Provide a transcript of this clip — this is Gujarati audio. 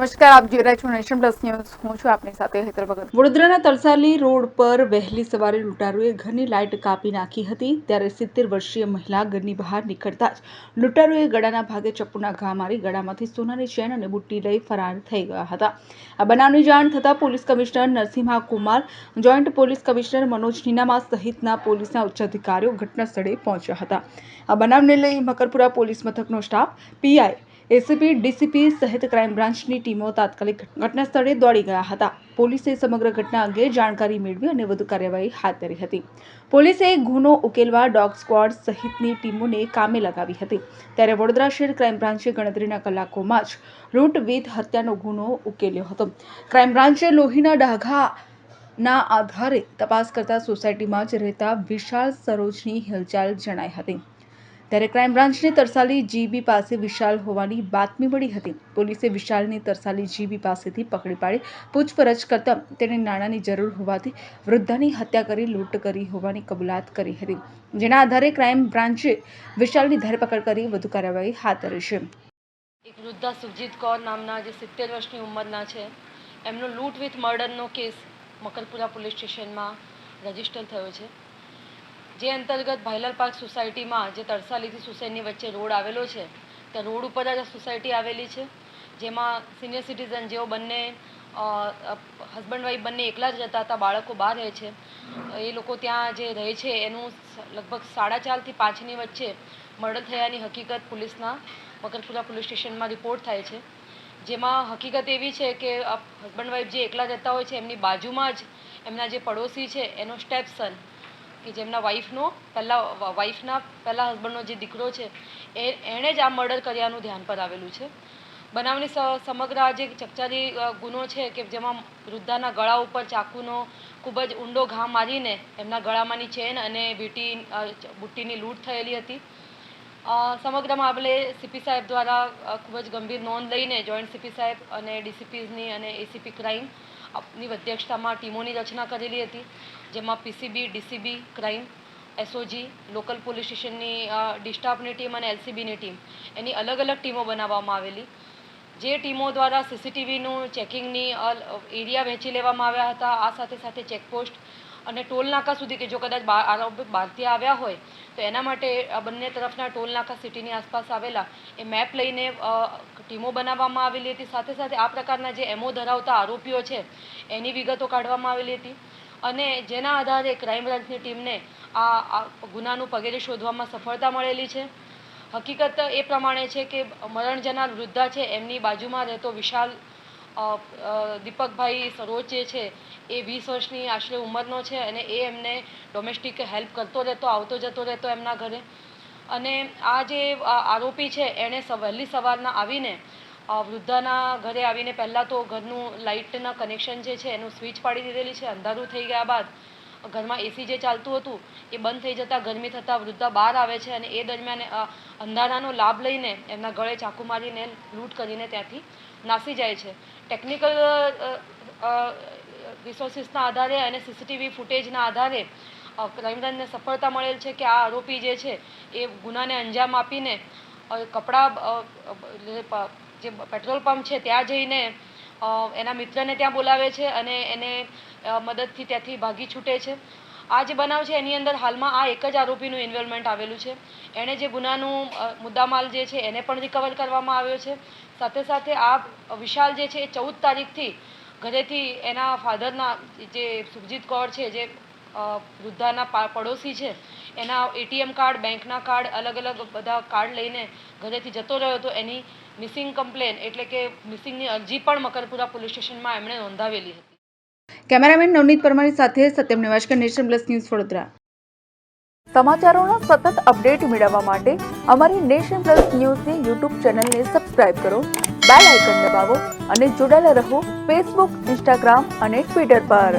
નમસ્કાર, આપ જોઈ રહ્યા છો નેશન પ્લસ ન્યૂઝ. હું છું આપની સાથે હેતર ભગત. વડોદરાના તરસાલી રોડ પર વહેલી સવારે લૂંટારુએ ઘરની લાઇટ કાપી નાખી હતી, ત્યારે સિત્તેર વર્ષીય મહિલા ઘરની બહાર નીકળતા જ લૂંટારુએ ગળાના ભાગે ચપ્પુના ઘા મારી ગળામાંથી સોનાની ચેન અને બુટ્ટી લઈ ફરાર થઈ ગયા હતા. આ બનાવની જાણ થતાં police commissioner Narasimha Kumar, joint police commissioner Manoj Ninama સહિતના પોલીસના ઉચ્ચ અધિકારીઓ ઘટના સ્થળે પહોંચ્યા હતા. આ બનાવને લઈ મકરપુરા પોલીસ મથકનો સ્ટાફ, પીઆઈ એસીપી, ડીસીપી સહિત ક્રાઇમ બ્રાન્ચની ટીમો તાત્કાલિક ઘટના સ્થળે દોડી ગયા હતા. પોલીસે સમગ્ર ઘટના અંગે જાણકારી મેળવી અને વધુ કાર્યવાહી હાથ ધરી હતી. પોલીસે ગુનો ઉકેલવા ડોગ સ્ક્વોડ સહિતની ટીમોને કામે લગાવી હતી. ત્યારે વડોદરા શહેર ક્રાઇમ બ્રાન્ચે ગણતરીના કલાકોમાં જ લૂંટ વિથ હત્યાનો ગુનો ઉકેલ્યો હતો. ક્રાઇમ બ્રાન્ચે લોહીના ડાઘા ના આધારે તપાસ કરતા સોસાયટીમાં જ રહેતા વિશાલ સરોજની હિલચાલ જણાઈ હતી. ત્યારે ક્રાઇમ બ્રાન્ચને તરસાલી જીબી પાસે વિશાલ હોવાની બાતમી મળી હતી. પોલીસે વિશાલને તરસાલી જીબી પાસેથી પકડી પાડી પૂછપરછ કરતા તેણે નાણાંની જરૂર હોવાથી વૃદ્ધાની હત્યા કરી લૂંટ કરી હોવાની કબૂલાત કરી હતી. જેના આધારે ક્રાઇમ બ્રાન્ચે વિશાલની ધરપકડ કરી વધુ કાર્યવાહી હાથ ધરી છે. એક વૃદ્ધા સુરજીત કૌર નામના જે સિત્તેર વર્ષની ઉંમરના છે. એમનો લૂંટ વિથ મર્ડરનો કેસ મકરપુરા પોલીસ સ્ટેશનમાં રજિસ્ટર થયો છે. જે અંતર્ગત ભાઈલાલ પાર્ક સોસાયટીમાં જે તરસાલીથી સુસેનની વચ્ચે રોડ આવેલો છે, ત્યાં રોડ ઉપર જ સોસાયટી આવેલી છે. જેમાં સિનિયર સિટીઝન જેઓ બંને હસબન્ડ વાઈફ બંને એકલા જ રહેતા હતા, બાળકો બહાર રહે છે. એ લોકો ત્યાં જે રહે છે, એનું લગભગ સાડા ચારથી પાંચની વચ્ચે મર્ડર થયાની હકીકત પોલીસના, મકરપુરા પોલીસ સ્ટેશનમાં રિપોર્ટ થાય છે. જેમાં હકીકત એવી છે કે હસબન્ડ વાઈફ જે એકલા રહેતા હોય છે, એમની બાજુમાં જ એમના જે પડોશી છે, એનો સ્ટેપ સન કે જેમના વાઈફનો પહેલાં વાઈફના પહેલાં હસબન્ડનો જે દીકરો છે, એ, એણે જ આ મર્ડર કર્યાનું ધ્યાન પર આવેલું છે. બનાવની સમગ્ર આ જે ચકચારી ગુનો છે કે જેમાં વૃદ્ધાના ગળા ઉપર ચાકુનો ખૂબ જ ઊંડો ઘા મારીને એમના ગળામાંની ચેન અને વીટી બુટ્ટીની લૂંટ થયેલી હતી. સમગ્ર મામલે સીપી સાહેબ દ્વારા ખૂબ જ ગંભીર નોંધ લઈને જોઈન્ટ સીપી સાહેબ અને ડીસીપીની અને એસીપી ક્રાઇમની અધ્યક્ષતામાં ટીમોની રચના કરેલી હતી, જેમાં PCB, DCB, crime, SOG, local police સ્ટેશનની ડિસ્ટાફની ટીમ અને એલસીબીની ટીમ એની અલગ અલગ ટીમો બનાવવામાં આવેલી. જે ટીમો દ્વારા સીસીટીવીનું ચેકિંગની એરિયા વહેંચી લેવામાં આવ્યા હતા, આ સાથે સાથે ચેકપોસ્ટ અને ટોલ નાકા સુધી કે જો કદાચ આરોપી બહારથી આવ્યા હોય, તો એના માટે આ બંને તરફના ટોલ નાકા સિટીની આસપાસ આવેલા એ મેપ લઈને ટીમો બનાવવામાં આવેલી હતી. સાથે સાથે આ પ્રકારના જે એમઓ ધરાવતા આરોપીઓ છે, એની વિગતો કાઢવામાં આવેલી હતી. અને જેના આધારે ક્રાઇમ બ્રાન્ચની ટીમને આ ગુનાનું પગેરે શોધવામાં સફળતા મળેલી છે. હકીકત એ પ્રમાણે છે કે મરણ જનાર વૃદ્ધા છે, એમની બાજુમાં રહેતો વિશાલ દીપકભાઈ સરોજ જે છે, એ વીસ વર્ષની આશરે ઉંમરનો છે અને એ એમને ડોમેસ્ટિક હેલ્પ કરતો રહેતો, આવતો જતો રહેતો એમના ઘરે. અને આ જે આરોપી છે એણે વહેલી સવારના આવીને વૃદ્ધાના ઘરે આવીને પહેલાં તો ઘરનું લાઇટના કનેક્શન જે છે, એનું સ્વિચ પાડી દીધેલી છે, અંધારું થઈ ગયા બાદ ઘરમાં એસી જે ચાલતું હતું, એ બંધ થઈ જતાં, ગરમી થતાં વૃદ્ધા બહાર આવે છે અને એ દરમિયાન અંધારાનો લાભ લઈને એમના ગળે ચાકુ મારીને લૂંટ કરીને ત્યાંથી નાસી જાય છે. ટેકનિકલ રિસોર્સિસના આધારે અને સીસીટીવી ફૂટેજના આધારે ક્રાઇમબ્રાન્ચને સફળતા મળેલ છે કે આ આરોપી જે છે, એ ગુનાને અંજામ આપીને કપડાં જે પેટ્રોલ પંપ છે, ત્યાં જઈને એના મિત્રને ત્યાં બોલાવે છે અને એને મદદથી ત્યાંથી ભાગી છૂટે છે. આ જે બનાવ છે, એની અંદર હાલમાં આ એક જ આરોપીનું ઇન્વોલ્વમેન્ટ આવેલું છે. એણે જે ગુનાનું મુદ્દામાલ જે છે, એને પણ રિકવર કરવામાં આવ્યો છે. સાથે સાથે આ વિશાલ જે છે, એ ચૌદ તારીખથી ઘરેથી એના ફાધરના જે સુખજીત કૌર છે, જે વૃદ્ધાના પડોશી છે એના એટીએમ કાર્ડ બેંકના કાર્ડ અલગ અલગ બધા કાર્ડ લઈને ઘરેથી જતો રહ્યો હતો. એની મિસિંગ કમ્પ્લેન એટલે કે મિસિંગની અરજી પણ મકરપુરા પોલીસ સ્ટેશનમાં એમણે નોંધાવેલી હતી. કેમેરામેન નવનીત પરમારી સાથે Satyam Nivaskar nation plus news Vadodara. સમાચારોના સતત અપડેટ મેળવવા માટે અમારી નેશન પ્લસ ન્યૂઝની યુટ્યુબ ચેનલને સબસ્ક્રાઇબ કરો બેલ આઇકન દબાવો અને જોડાયેલા રહો ફેસબુક ઇન્સ્ટાગ્રામ અને ટ્વિટર પર.